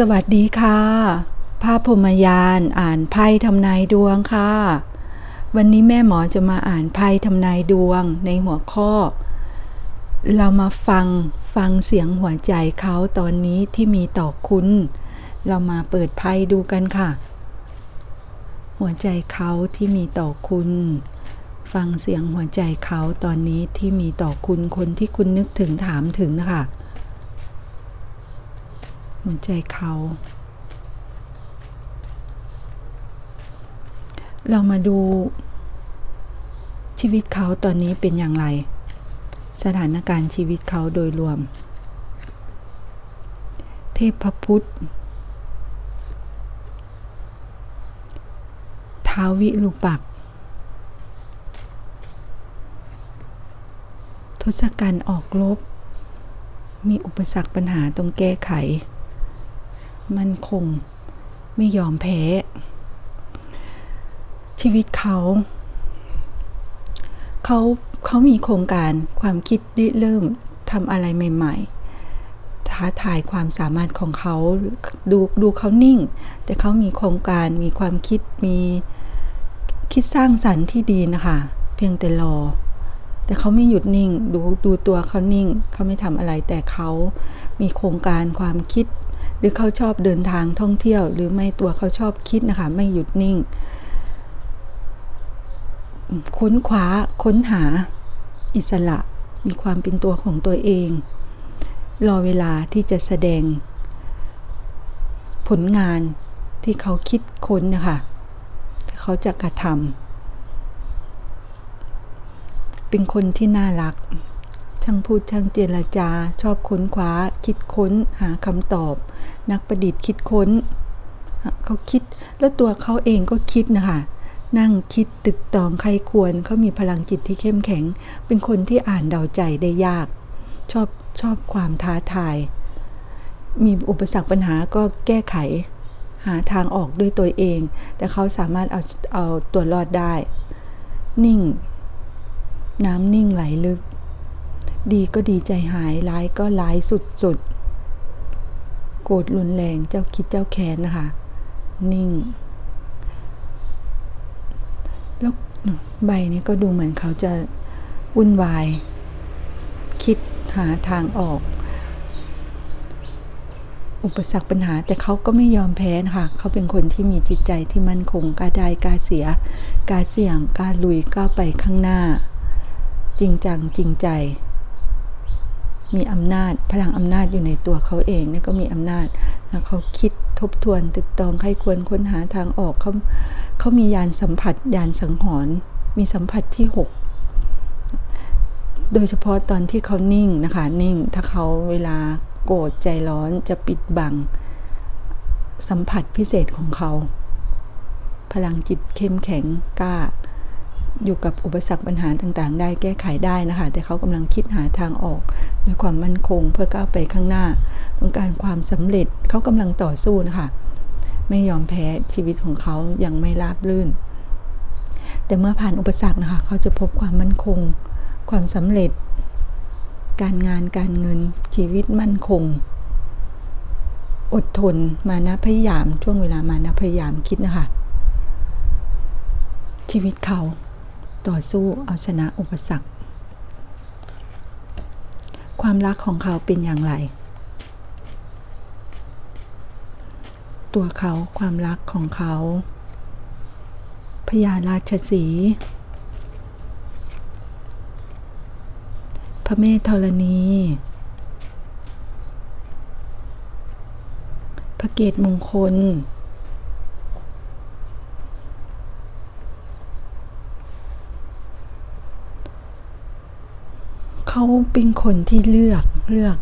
สวัสดีค่ะ ภาพพรมยานอ่านไพ่ทำนายดวงค่ะ วันนี้แม่หมอจะมาอ่านไพ่ทำนายดวงในหัวข้อ เรามาฟังฟังเสียงหัวใจเขาตอนนี้ที่มีต่อคุณ เรามาเปิดไพ่ดูกันค่ะ หัวใจเขาที่มีต่อคุณ ฟังเสียงหัวใจเขาตอนนี้ที่มีต่อคุณคนที่คุณนึกถึงถามถึงนะคะ หัวใจเขา เรามาดูชีวิตเขาตอนนี้เป็นอย่างไร สถานการณ์ชีวิตเขาโดยรวม เทพพุทธท้าววิรูปัก ทศกัณฐ์ออกรบมีอุปสรรคปัญหาต้องแก้ไข มันคง ไม่ยอมแพ้ ชีวิตเขาเขาเขามีโครงการความคิดริเริ่มทำอะไรใหม่ ๆ ท้าทายความสามารถของเขาดูดูเขานิ่ง แต่เขามีโครงการมีความคิดมีคิดสร้างสรรค์ที่ดีนะคะ เพียงแต่รอ แต่เขาไม่หยุดนิ่ง ดูดูตัวเขานิ่ง เขาไม่ทำอะไรแต่เขามีโครงการความคิด หรือเขาชอบเดินทางท่องเที่ยว หรือไม่ตัวเขาชอบคิดนะคะไม่หยุดนิ่ง ค้นคว้าค้นหาอิสระมีความเป็นตัวของตัวเอง รอเวลาที่จะแสดง ผลงานที่เขาคิดค้นนะคะเขาจะกระทำเป็นคนที่น่ารัก ช่างพูดช่างเจรจา ชอบค้นคว้า คิดค้น หาคำตอบ นักประดิษฐ์คิดค้น เขาคิดแล้วตัวเขาเองก็คิดนะคะนั่งคิดตึกตองใครควรเขามีพลังจิตที่เข้มแข็ง เป็นคนที่อ่านเดาใจได้ยาก ชอบชอบความท้าทาย มีอุปสรรคปัญหาก็แก้ไข หาทางออกด้วยตัวเอง แต่เขาสามารถเอาเอาตัวรอดได้ นิ่ง น้ำนิ่งไหลลึก ดีก็ดีใจหายร้ายก็ร้ายสุดๆ โกรธรุนแรงเจ้าคิดเจ้าแค้นนะคะ นิ่ง แล้วใบนี้ก็ดูเหมือนเขาจะวุ่นวาย คิดหาทางออก อุปสรรคปัญหาแต่เขาก็ไม่ยอมแพ้นะคะเขาเป็นคนที่มีจิตใจที่มั่นคงกล้าได้กล้าเสียกล้าเสี่ยงกล้าลุยก้าไปข้างหน้า จริงจังจริงใจ มีอำนาจ พลังอำนาจอยู่ในตัวเขาเองนี่ก็มีอำนาจแล้วเขาคิดทบทวนตึกตองใครควรค้นหาทางออกเขาเขามียานสัมผัสยานสังหรณ์มีสัมผัสที่หกโดยเฉพาะตอนที่เขานิ่งนะคะ นิ่งถ้าเขาเวลาโกรธใจร้อนจะปิดบัง สัมผัสพิเศษของเขา พลังจิตเข้มแข็งกล้า อยู่กับอุปสรรคปัญหาต่างๆ ได้แก้ไขได้นะคะ แต่เขากำลังคิดหาทางออก ด้วยความมั่นคงเพื่อก้าวไปข้างหน้า ต้องการความสำเร็จเขากำลังต่อสู้นะคะไม่ยอมแพ้ชีวิตของเขายังไม่ราบรื่น แต่เมื่อผ่านอุปสรรคนะคะเขาจะพบความมั่นคง ความสำเร็จ การงานการเงินชีวิตมั่นคง อดทนมานะพยายาม ช่วงเวลามานะพยายามคิดนะคะ ชีวิตเขาต่อสู้เอาชนะอุปสรรค ความรักของเขาเป็นอย่างไร ตัวเขาความรักของเขา พญาราชสี พระเมธธรณี พระเกตมงคล เขาเป็นคนที่เลือกเลือก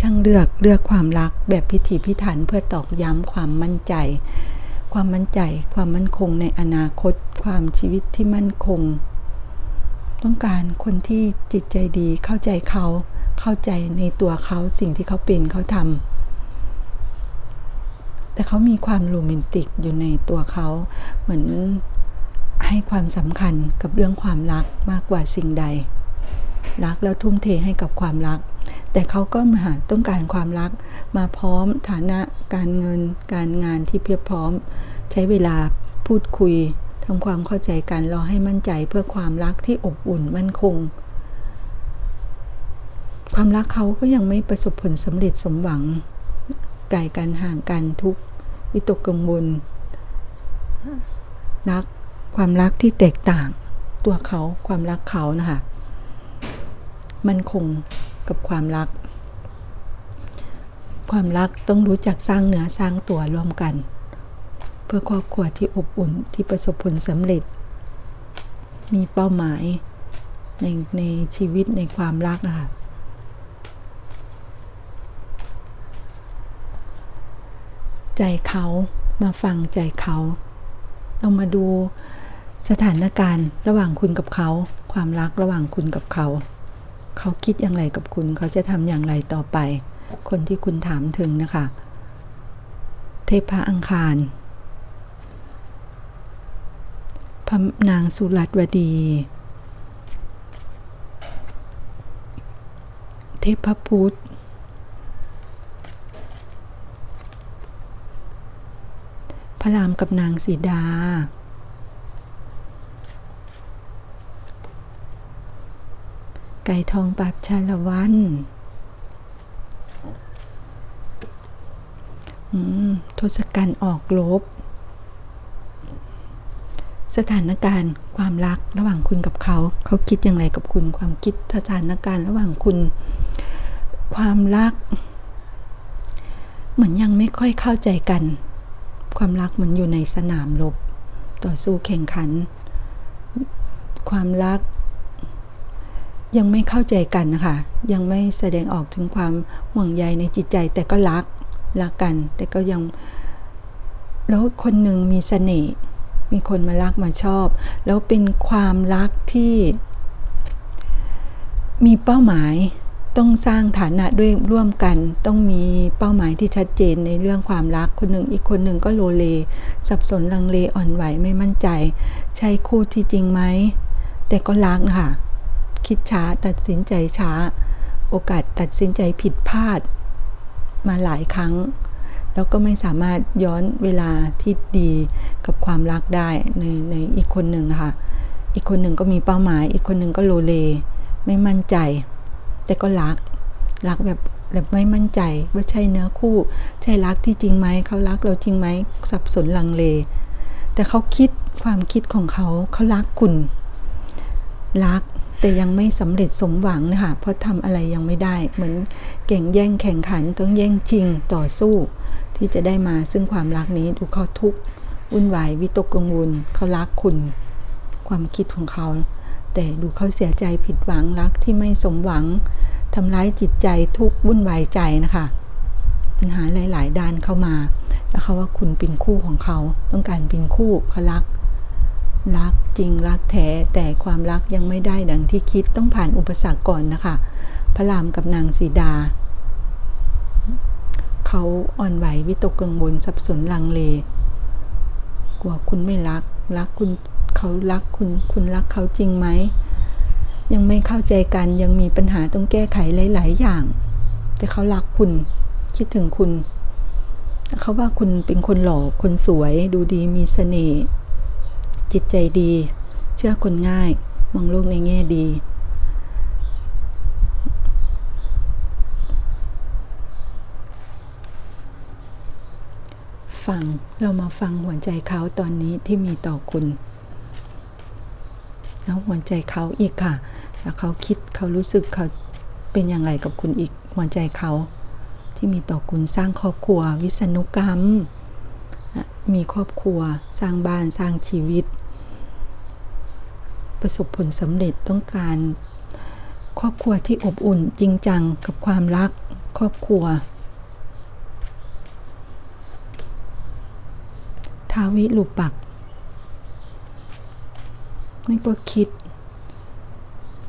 ช่างเลือกเลือกความรักแบบพิถีพิถันเพื่อตอกย้ำความมั่นใจ ความมั่นใจ ความมั่นคงในอนาคต ความชีวิตที่มั่นคง ต้องการคนที่จิตใจดีเข้าใจเขาเข้าใจในตัวเขาสิ่งที่เขาเป็นเขาทำแต่เขามีความโรแมนติกอยู่ในตัวเขา เหมือนให้ความสำคัญกับเรื่องความรักมากกว่าสิ่งใด รักแล้วทุ่มเทให้กับความรัก แต่เขาก็มาต้องการความรัก มาพร้อมฐานะการเงิน การงานที่เพียบพร้อม ใช้เวลาพูดคุยทำความเข้าใจกันรอให้มั่นใจเพื่อความรักที่อบอุ่นมั่นคง ความรักเขาก็ยังไม่ประสบผลสำเร็จสมหวังไกลกันห่างกันทุกวิตกกังวลรักความรักที่แตกต่างตัวเขาความรักเขานะคะ มันคงกับความรัก ความรักต้องรู้จักสร้างเนื้อสร้างตัวร่วมกัน เพื่อครอบครัวที่อบอุ่นที่ประสบผลสำเร็จ มีเป้าหมายในในชีวิตในความรักนะคะใจเขามาฟังใจเขาต้องมาดูสถานการณ์ระหว่างคุณกับเขา ความรักระหว่างคุณกับเขา เขาคิดอย่างไรกับคุณ เขาจะทำอย่างไรต่อไป คนที่คุณถามถึงนะคะ เทพอังคารพระนางสุรัตวดี เทพพุทธ พระรามกับนางสีดา ก่ทองปราบชาละวันทศกัณฐ์ออกลบ สถานการณ์ความรักระหว่างคุณกับเขา เขาคิดอย่างไรกับคุณ ความคิดสถานการณ์ระหว่างคุณ ความรัก เหมือนยังไม่ค่อยเข้าใจกัน ความรักเหมือนอยู่ในสนามรบต่อสู้แข่งขัน ความรัก ยังไม่เข้าใจกันนะคะยังไม่แสดงออกถึงความห่วงใยในจิตใจแต่ก็รักรักกัน แต่ก็ยังแล้วคนหนึ่งมีเสน่ห์มีคนมารักมาชอบ แล้วเป็นความรักที่ มีเป้าหมายต้องสร้างฐานะด้วยร่วมกัน ต้องมีเป้าหมายที่ชัดเจนในเรื่องความรักคนหนึ่งอีกคนหนึ่งก็โลเล สับสนลังเลอ่อนไหวไม่มั่นใจ ใช่คู่ที่จริงไหม แต่ก็รักนะคะ คิดช้าตัดสินใจช้า โอกาสตัดสินใจผิดพลาด มาหลายครั้ง แล้วก็ไม่สามารถย้อนเวลาที่ดีกับความรักได้ในในอีกคนหนึ่งนะคะอีกคนหนึ่งก็มีเป้าหมาย อีกคนหนึ่งก็โลเล ไม่มั่นใจ แต่ก็รัก รักแบบแบบไม่มั่นใจว่าใช่เนื้อคู่ ใช่รักที่จริงไหมเขารักเราจริงไหมสับสนลังเล แต่เขาคิดความคิดของเขาเขารักคุณ รัก แต่ยังไม่สำเร็จสมหวังนะคะเพราะทำอะไรยังไม่ได้ เหมือนเก่งแย่งแข่งขันต้องแย่งจริงต่อสู้ ที่จะได้มาซึ่งความรักนี้ดูเขาทุกข์วุ่นวายวิตกกังวลเขารักคุณ ความคิดของเขา แต่ดูเขาเสียใจผิดหวังรักที่ไม่สมหวังทำร้ายจิตใจทุกข์วุ่นวายใจนะคะ ปัญหาหลาย ๆ ด้านเข้ามา แล้วเขาว่าคุณเป็นคู่ของเขา ต้องการเป็นคู่เขารัก รักจริงรักแท้แต่ความรักยังไม่ได้ดังที่คิดต้องผ่านอุปสรรคก่อนนะคะพระรามกับนางสีดา เขาอ่อนไหววิตกกังวลสับสนลังเลกลัวคุณไม่รักรักคุณเขารักคุณคุณรักเขาจริงไหมยังไม่เข้าใจกันยังมีปัญหาต้องแก้ไขหลาย ๆ อย่าง แต่เขารักคุณคิดถึงคุณ เขาว่าคุณเป็นคนหล่อคนสวยดูดีมีเสน่ห์ จิตใจดี เชื่อคนง่าย มองโลกในแง่ดี ฟัง เรามาฟังหัวใจเขาตอนนี้ที่มีต่อคุณ แล้วหัวใจเขาอีกค่ะ แล้วเขาคิดเขารู้สึกเขาเป็นอย่างไรกับคุณอีกหัวใจเขาที่มีต่อคุณสร้างครอบครัว วิษณุกรรม มีครอบครัว สร้างบ้านสร้างชีวิต ประสบผลสำเร็จต้องการ ครอบครัวที่อบอุ่นจริงจังกับความรักครอบครัวทาวิลุปักไม่ก็คิด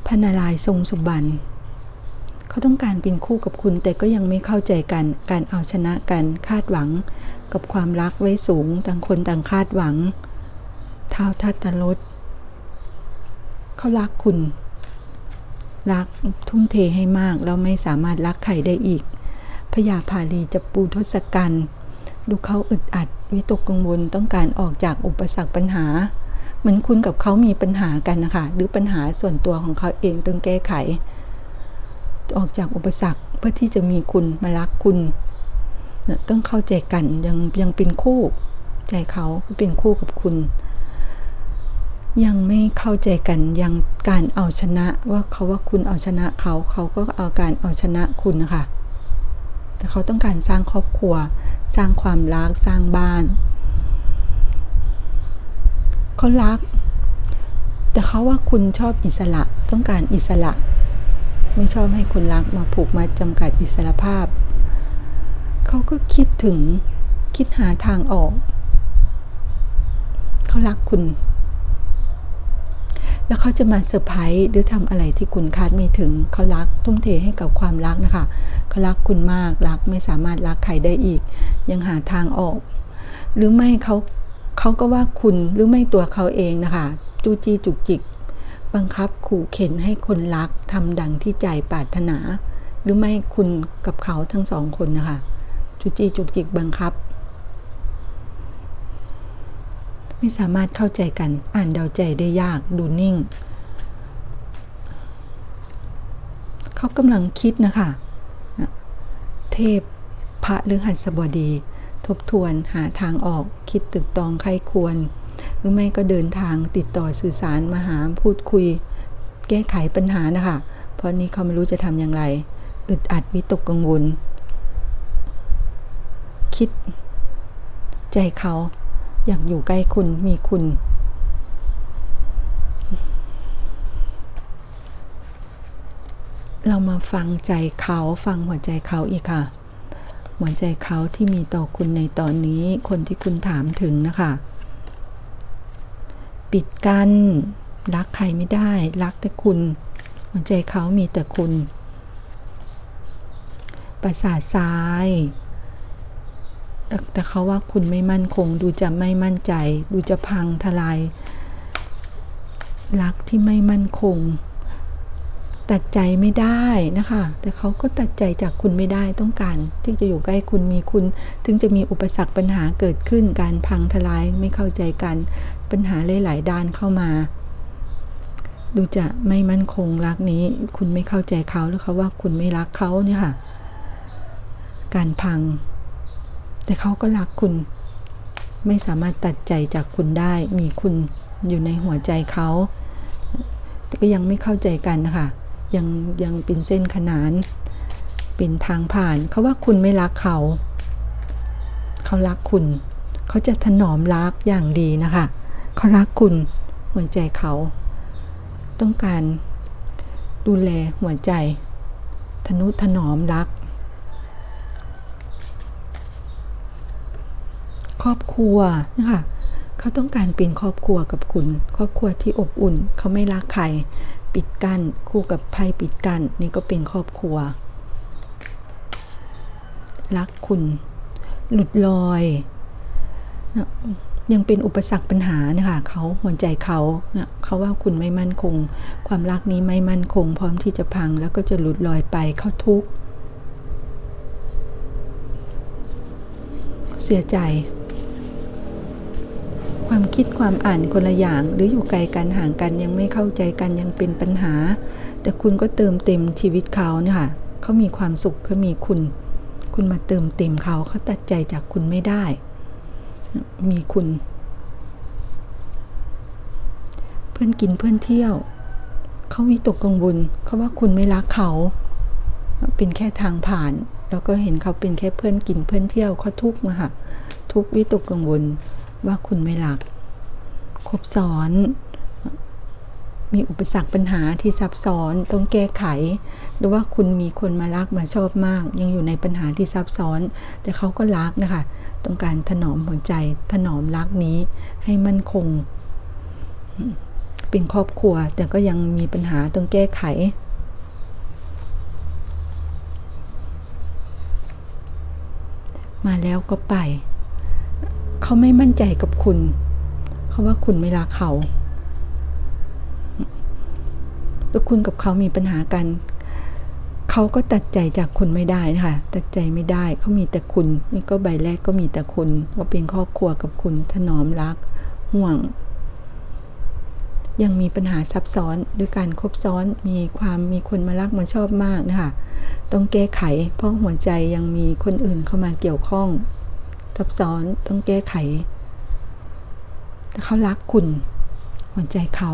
พนารายทรงสุบันเขาต้องการเป็นคู่กับคุณแต่ก็ยังไม่เข้าใจกัน การเอาชนะกันคาดหวังกับความรักไว้สูง ต่างคนต่างคาดหวัง เท้าทัตตรส เขารักคุณ รักทุ่มเทให้มากแล้วไม่สามารถรักใครได้อีกพญาพาลีจะปูทศกัณฐ์ดูเขาอึดอัด วิตกกังวลต้องการออกจากอุปสรรคปัญหา เหมือนคุณกับเขามีปัญหากันนะคะหรือปัญหาส่วนตัวของเขาเองต้องแก้ไข ออกจากอุปสรรคเพื่อที่จะมีคุณมารักคุณต้องเข้าใจกันยังยังเป็นคู่ใจเขาเป็นคู่กับคุณ ยังไม่เข้าใจกันยังการเอาชนะว่าเขาว่าคุณเอาชนะเขาเขาก็เอาการเอาชนะคุณนะคะแต่เขาต้องการสร้างครอบครัว สร้างความรักสร้างบ้านเขารัก แต่เขาว่าคุณชอบอิสระต้องการอิสระ ไม่ชอบให้คุณรักมาผูกมาจำกัดอิสระภาพ เขาก็คิดถึงคิดหาทางออก เขารักคุณ แล้วเขาจะมาเซอร์ไพรส์หรือทำอะไรที่คุณคาดไม่ถึงเขารักทุ่มเทให้กับความรักนะคะเขารักคุณมากรักไม่สามารถรักใครได้อีก ยังหาทางออก หรือไม่เขาเขาก็ว่าคุณหรือไม่ตัวเขาเองนะคะจูจีจุกจิก บังคับขู่เข็นให้คนรักทำดังที่ใจปรารถนา หรือไม่คุณกับเขาทั้งสองคนนะคะจูจีจุกจิกบังคับ ไม่สามารถเข้าใจกัน อ่านเดาใจได้ยากดูนิ่ง เขากำลังคิดนะคะ เทพพระหรือหัสบดี ทบทวนหาทางออกคิดตึกตองใครควร หรือไม่ก็เดินทางติดต่อสื่อสารมาหาพูดคุย แก้ไขปัญหานะคะ เพราะนี้เขาไม่รู้จะทำอย่างไร อึดอัดวิตกกังวล คิดใจเขา อยากอยู่ใกล้คุณมีคุณ เรามาฟังใจเขาฟังหัวใจเขาอีกค่ะ หัวใจเขาที่มีต่อคุณในตอนนี้คนที่คุณถามถึงนะคะ ปิดกัน้นรักใครไม่ได้ รักแต่คุณ หัวใจเขามีแต่คุณ ประสาททราย แต่เขาว่าคุณไม่มั่นคง ดูจะไม่มั่นใจ ดูจะพังทลาย รักที่ไม่มั่นคง ตัดใจไม่ได้นะคะ แต่เขาก็ตัดใจจากคุณไม่ได้ต้องการ ที่จะอยู่ใกล้คุณมีคุณ ถึงจะมีอุปสรรคปัญหาเกิดขึ้นการพังทลายไม่เข้าใจกัน ปัญหาหลาย ๆ ด้านเข้ามา ดูจะไม่มั่นคงรักนี้ คุณไม่เข้าใจเขาหรือเขาว่าคุณไม่รักเขาเนี่ยค่ะ การพัง แต่เขาก็รักคุณ ไม่สามารถตัดใจจากคุณได้ มีคุณอยู่ในหัวใจเขาแต่ก็ยังไม่เข้าใจกันนะคะยังยังเป็นเส้นขนาน เป็นทางผ่านเขาว่าคุณไม่รักเขา เขารักคุณ เขาจะถนอมรักอย่างดีนะคะเขารักคุณหัวใจเขา ต้องการดูแลหัวใจ ทนุถนอมรัก ครอบครัวนะคะเขาต้องการเป็นครอบครัวกับคุณ ครอบครัวที่อบอุ่น เขาไม่รักใครปิดกัน้นคู่กับไพ่ปิดกัน้นนี่ก็เป็นครอบครัว รักคุณ หลุดลอยนะยังเป็นอุปสรรคปัญหานะคะเขาหัวใจเขานะเขาว่าคุณไม่มั่นคง ความรักนี้ไม่มั่นคง พร้อมที่จะพังแล้วก็จะหลุดลอยไปเขาทุกข์เสียใจ ความคิดความอ่านคนละอย่าง หรืออยู่ไกลกันห่างกันยังไม่เข้าใจกันยังเป็นปัญหา แต่คุณก็เติมเต็มชีวิตเขาเนี่ยค่ะเขามีความสุขเขามีคุณ คุณมาเติมเต็มเขาเขาตัดใจจากคุณไม่ได้ มีคุณ เพื่อนกินเพื่อนเที่ยวเขาวิตกกังวลเขาว่าคุณไม่รักเขา เป็นแค่ทางผ่าน แล้วก็เห็นเขาเป็นแค่เพื่อนกินเพื่อนเที่ยวเขาทุกข์นะคะทุกวิตกกังวล ว่าคุณไม่รัก ครบซ้อน มีอุปสรรคปัญหาที่ซับซ้อนต้องแก้ไข หรือว่าคุณมีคนมารักมาชอบมาก ยังอยู่ในปัญหาที่ซับซ้อน แต่เขาก็รักนะคะ ต้องการถนอมหัวใจ ถนอมรักนี้ให้มั่นคง เป็นครอบครัว แต่ก็ยังมีปัญหาต้องแก้ไขมาแล้วก็ไป เขาไม่มั่นใจกับคุณ เขาว่าคุณไม่รักเขาแล้วคุณกับเขามีปัญหากัน เขาก็ตัดใจจากคุณไม่ได้นะคะตัดใจไม่ได้เขามีแต่คุณ นี่ก็ใบแรกก็มีแต่คุณก็เป็นครอบครัวกับคุณถนอมรัก ห่วง ยังมีปัญหาซับซ้อนด้วยการคบซ้อนมีความมีคนมารักมาชอบมากนะคะต้องแก้ไข เพราะหัวใจยังมีคนอื่นเข้ามาเกี่ยวข้อง ซับซ้อนต้องแก้ไขแต่เขารักคุณหัวใจเขา